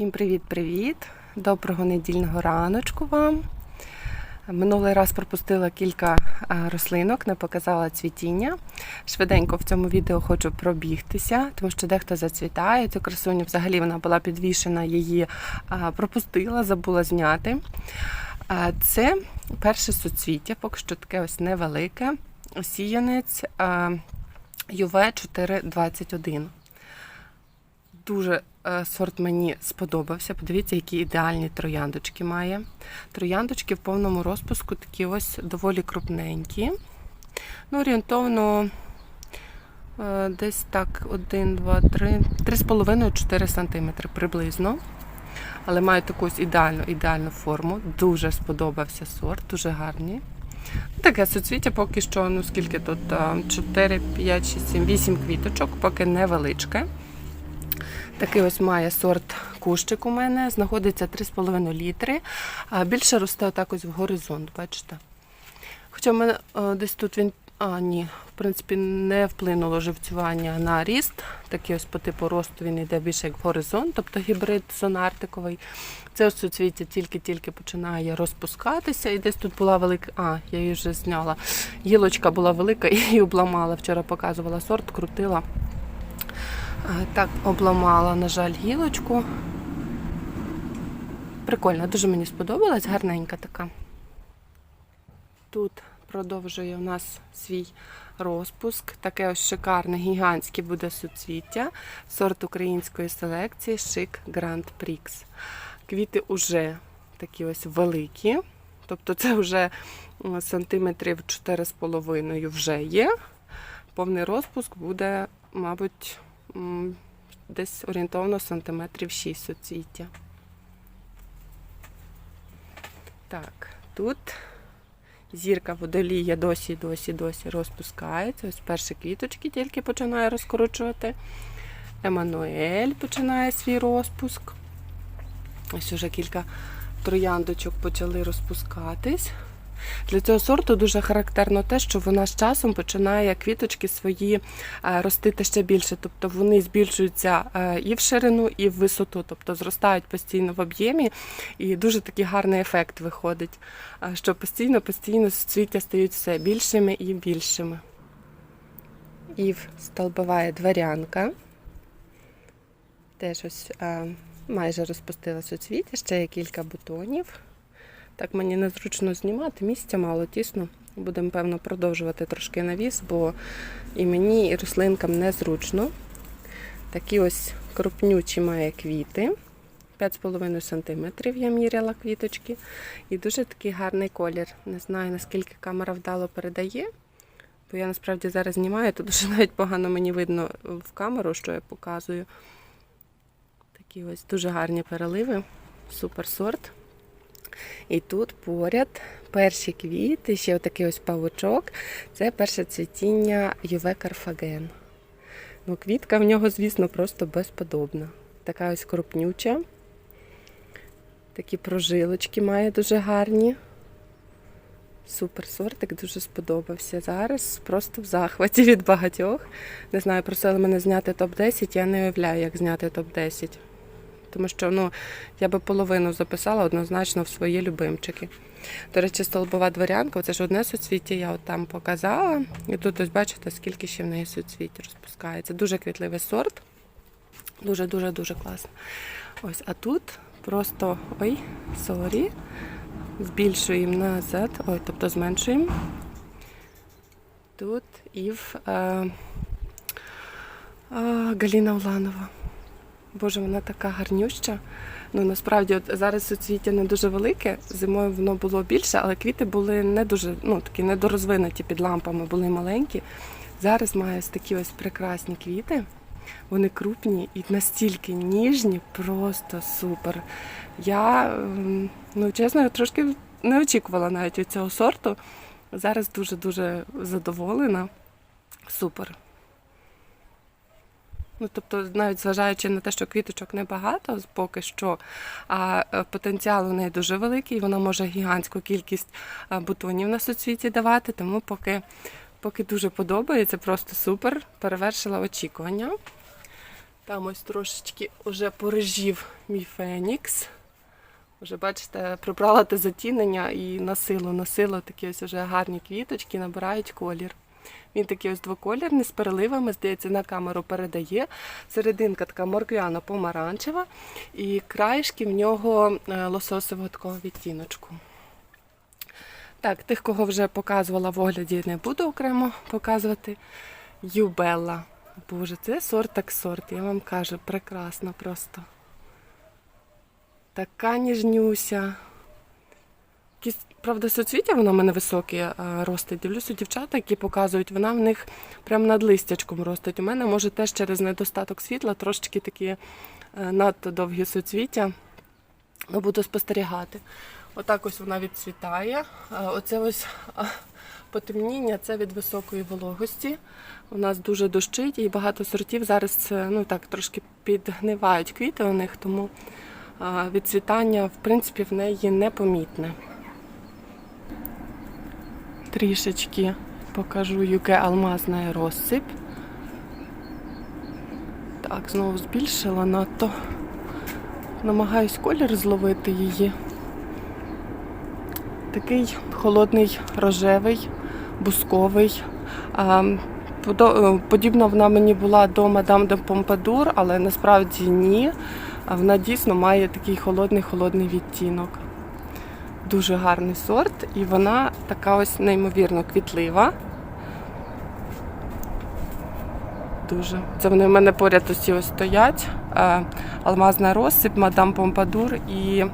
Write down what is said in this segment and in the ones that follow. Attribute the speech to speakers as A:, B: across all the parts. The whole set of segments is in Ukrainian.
A: Всім привіт-привіт! Доброго недільного раночку вам. Минулий раз пропустила кілька рослинок, не показала цвітіння. Швиденько в цьому відео хочу пробігтися, тому що дехто зацвітає. Цю красуню взагалі вона була підвішена, її пропустила, забула зняти. Це перше суцвіття, поки що таке ось невелике. Сіянець UV 421. Дуже е, сорт мені сподобався. Подивіться, які ідеальні трояндочки має. Трояндочки в повному розпуску такі ось доволі крупненькі. Ну, орієнтовно е, десь так 1, 2, 3, 3,5-4 см приблизно. Але мають таку ось ідеальну ідеальну форму. Дуже сподобався сорт, дуже гарний. Таке суцвіття поки що, ну скільки тут? 4, 5, 6, 7, 8 квіточок, поки невеличке. Такий ось має сорт кущик у мене, знаходиться 3,5 літри, а більше росте отак ось в горизонт, бачите? Хоча мене е, десь тут він, а ні, в принципі, не вплинуло живцювання на ріст. Такий ось по типу росту він йде більше як в горизонт, тобто гібрид сонартиковий. Це ось суцвіття тільки-тільки починає розпускатися. І десь тут була велика. А, я її вже зняла. Гілочка була велика і її обламала. Вчора показувала сорт, крутила. Так, обламала, на жаль, гілочку. Прикольно, дуже мені сподобалась, гарненька така. Тут продовжує у нас свій розпуск. Таке ось шикарне, гігантське буде суцвіття. Сорт української селекції Шик Гранд Прікс. Квіти вже такі ось великі. Тобто це вже сантиметрів 4,5 вже є. Повний розпуск буде, мабуть, десь орієнтовно сантиметрів 6 суцвіття. Так, тут зірка водолія досі, досі, досі розпускається. Ось перші квіточки тільки починає розкорочувати. Еммануель починає свій розпуск. Ось уже кілька трояндочок почали розпускатись. Для цього сорту дуже характерно те, що вона з часом починає квіточки свої е, ростити ще більше. Тобто вони збільшуються е, і в ширину, і в висоту, тобто зростають постійно в об'ємі, і дуже такий гарний ефект виходить, е, що постійно-постійно суцвіття стають все більшими і більшими. Ів столбова дворянка. Теж ось майже розпустила суцвіття, ще є кілька бутонів. Так мені незручно знімати, місця мало тісно. Будемо, певно, продовжувати трошки навіс, бо і мені, і рослинкам незручно. Такі ось крупнючі має квіти. 5,5 см я міряла квіточки. І дуже такий гарний колір. Не знаю, наскільки камера вдало передає, бо я насправді зараз знімаю, то дуже навіть погано мені видно в камеру, що я показую. Такі ось дуже гарні переливи, супер сорт. І тут поряд перші квіти, ще отакий ось павучок. Це перше цвітіння Юве Карфаген. Ну, Квітка в нього, звісно, просто безподобна. Така ось крупнюча. Такі прожилочки має дуже гарні. Супер сортик, дуже сподобався. Зараз просто в захваті від багатьох. Не знаю, просили мене зняти топ-10, я не уявляю, як зняти топ-10 тому що ну, я би половину записала однозначно в свої любимчики. До речі, столбова дворянка, це ж одне суцвіття, я от там показала. І тут ось бачите, скільки ще в неї суцвіття розпускається. Дуже квітливий сорт. Дуже-дуже-дуже класно. Ось, а тут просто ой, сорі. Збільшуємо назад, ой, тобто зменшуємо. Тут і в е, е, Галіна Уланова. Боже, вона така гарнюща. Ну насправді от зараз суцвіття не дуже велике. Зимою воно було більше, але квіти були не дуже, ну такі недорозвинуті під лампами, були маленькі. Зараз маю ось такі ось прекрасні квіти. Вони крупні і настільки ніжні, просто супер. Я, ем, ну чесно, трошки не очікувала навіть цього сорту. Зараз дуже-дуже задоволена. Супер. Ну, тобто, навіть зважаючи на те, що квіточок небагато поки що, а е, потенціал у неї дуже великий, вона може гігантську кількість бутонів на соцвіті давати, тому поки поки дуже подобається, просто супер, перевершила очікування. Там ось трошечки вже порежів мій фенікс. Вже бачите, прибрала те затінення і на силу, на силу такі ось вже гарні квіточки набирають колір. Він такий ось двоколірний з переливами, здається, на камеру передає. Серединка така морквяно-помаранчева, і краєшки в нього е, лососового такого відтіночку. Так, тих, кого вже показувала в огляді, не буду окремо показувати. Юбелла. Боже, це сорт так сорт, я вам кажу, прекрасно просто. Така ніжнюся. Правда, соцвіття вона в мене високі е, ростить. Дивлюся, дівчата, які показують, вона в них прямо над листячком ростить. У мене, може, теж через недостаток світла трошечки такі е, надто довгі соцвіття. Буду спостерігати. Отак ось вона відцвітає. Е, Оце ось потемніння це від високої вологості. У нас дуже дощить і багато сортів зараз е, ну, так, трошки підгнивають квіти у них, тому відцвітання в принципі в неї непомітне. Трішечки покажу, яке алмазна розсип. Так, знову збільшила надто. Намагаюсь колір зловити її. Такий холодний рожевий, бусковий. Е, Подібна вона мені була до Мадам де Помпадур, але насправді ні. Вона дійсно має такий холодний-холодний відтінок. Дуже гарний сорт, і вона така ось неймовірно квітлива. Дуже. Це вони в мене поряд усі ось стоять. Е, Алмазна розсип, Мадам Помпадур і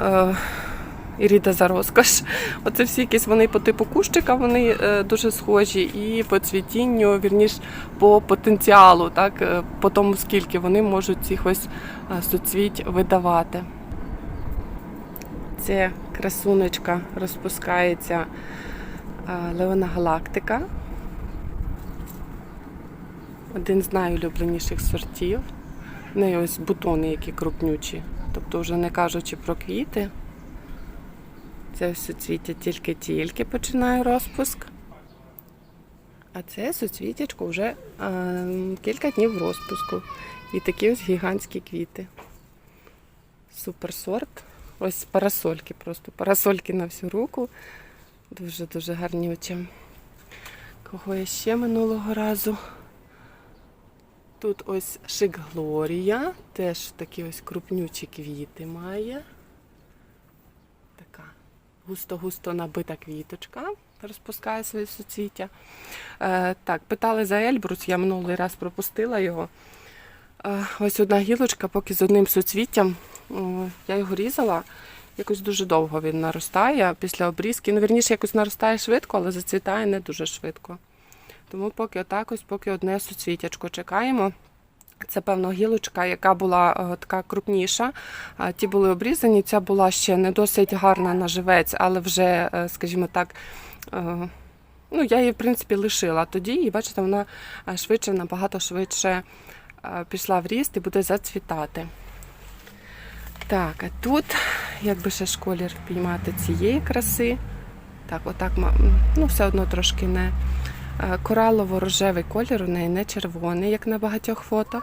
A: е, Іріда за розкош. Оце всі якісь вони по типу кущика, вони е, дуже схожі, і по цвітінню, вірніш, по потенціалу, так, по тому, скільки вони можуть цих ось суцвіть видавати. Це красунечка розпускається Леона Галактика. Один з найулюбленіших сортів. В неї ось бутони, які крупнючі. Тобто, вже не кажучи про квіти. Це суцвіття тільки-тільки починає розпуск. А це суцвітячко вже е, кілька днів розпуску. І такі ось гігантські квіти. Супер сорт. Ось парасольки, просто парасольки на всю руку. Дуже-дуже гарнючі. Кого я ще минулого разу? Тут ось шик Глорія, теж такі ось крупнючі квіти має. Така густо-густо набита квіточка, розпускає свої суцвіття. Е, так, питали за Ельбрус, я минулий раз пропустила його. Е, ось одна гілочка, поки з одним суцвіттям. Я його різала. Якось дуже довго він наростає після обрізки. Ну, вірніше, якось наростає швидко, але зацвітає не дуже швидко. Тому поки отак ось, поки одне суцвітячко чекаємо. Це певно гілочка, яка була е, така крупніша. Ті були обрізані. Ця була ще не досить гарна на живець, але вже, е, скажімо так, е, ну я її в принципі лишила тоді, і бачите, вона швидше, набагато швидше пішла в ріст і буде зацвітати. Так, а тут, як би ще ж колір впіймати цієї краси. Так, отак, ну, все одно трошки не е, коралово-рожевий колір, у неї не червоний, як на багатьох фото.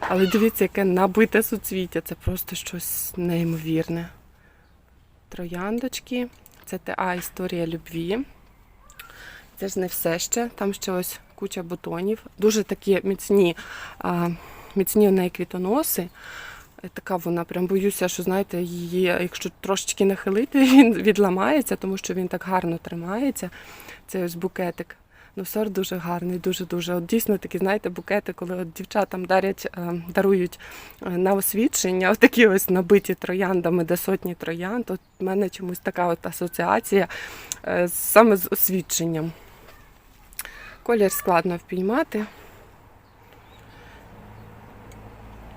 A: Але дивіться, яке набите суцвіття, це просто щось неймовірне. Трояндочки, це ТА Історія любві. Це ж не все ще, там ще ось куча бутонів. Дуже такі міцні, міцні у неї квітоноси. Е, Така вона, прям боюся, що знаєте, її, якщо трошечки нахилити, він відламається, тому що він так гарно тримається. Це ось букетик. Ну, сорт дуже гарний, дуже-дуже. От дійсно такі, знаєте, букети, коли от дівчатам дарять, е, дарують е, на освідчення, от такі ось набиті трояндами, де сотні троянд. От в мене чомусь така от асоціація саме з освідченням. Колір складно впіймати.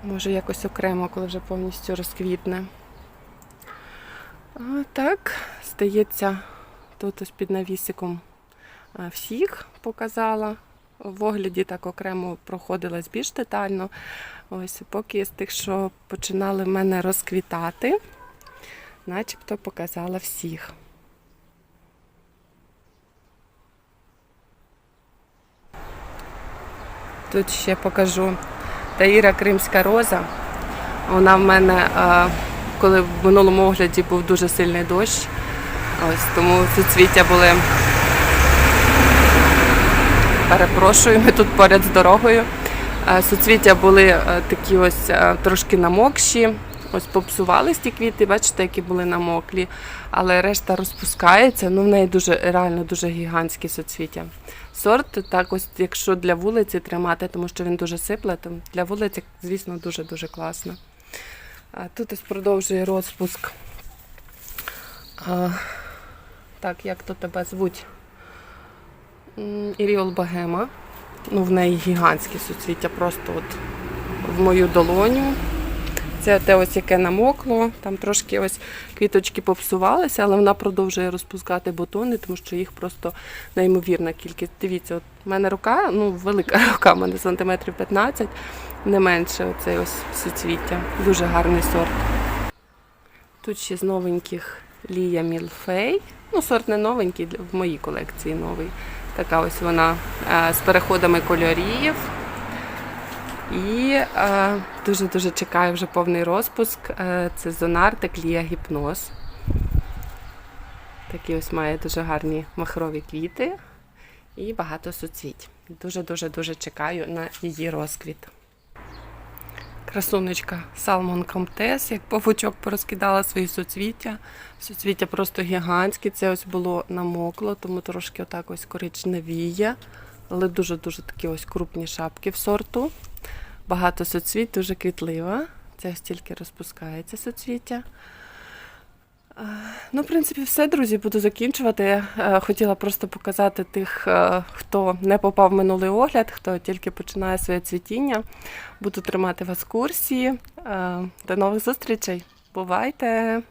A: Може, якось окремо, коли вже повністю розквітне. А так, здається, тут ось під навісиком всіх показала. В огляді так окремо проходилась більш детально. Ось поки з тих, що починали в мене розквітати, начебто показала всіх. Тут ще покажу Таїра Кримська роза. Вона в мене, е, коли в минулому огляді був дуже сильний дощ, ось тому суцвіття були. Перепрошую, ми тут поряд з дорогою. Е, Суцвіття були е, такі ось трошки намокші. Ось попсувались ті квіти, бачите, які були намоклі, але решта розпускається. Ну, в неї дуже реально дуже гігантські суцвіття. Сорт, так ось, якщо для вулиці тримати, тому що він дуже сипле, то для вулиці, звісно, дуже-дуже класно. Тут ось продовжує розпуск. Так, як то тебе звуть? Іріол Богема. Ну, в неї гігантські суцвіття, просто от в мою долоню. Це те ось яке намокло, там трошки ось квіточки попсувалися, але вона продовжує розпускати бутони, тому що їх просто неймовірна кількість. Дивіться, от в мене рука, ну велика рука, в мене сантиметрів 15, не менше оцей ось суцвіття. Дуже гарний сорт. Тут ще з новеньких Лія Мілфей. Ну, сорт не новенький, в моїй колекції новий. Така ось вона е, з переходами кольорів. І е, дуже-дуже чекаю вже повний розпуск. Е, це Зонартик Лія Гіпноз. Такі ось має дуже гарні махрові квіти і багато суцвіть. Дуже-дуже дуже чекаю на її розквіт. Красунечка Салмон Комтес, як павучок порозкидала свої суцвіття. Суцвіття просто гігантські. Це ось було намокло, тому трошки отак ось коричневіє. Але дуже-дуже такі ось крупні шапки в сорту. Багато соцвіт, дуже квітлива. Це ось тільки розпускається суцвіття. Е, Ну, в принципі, все, друзі, буду закінчувати. Е, Хотіла просто показати тих, е, хто не попав в минулий огляд, хто тільки починає своє цвітіння. Буду тримати вас в курсі. Е, До нових зустрічей. Бувайте!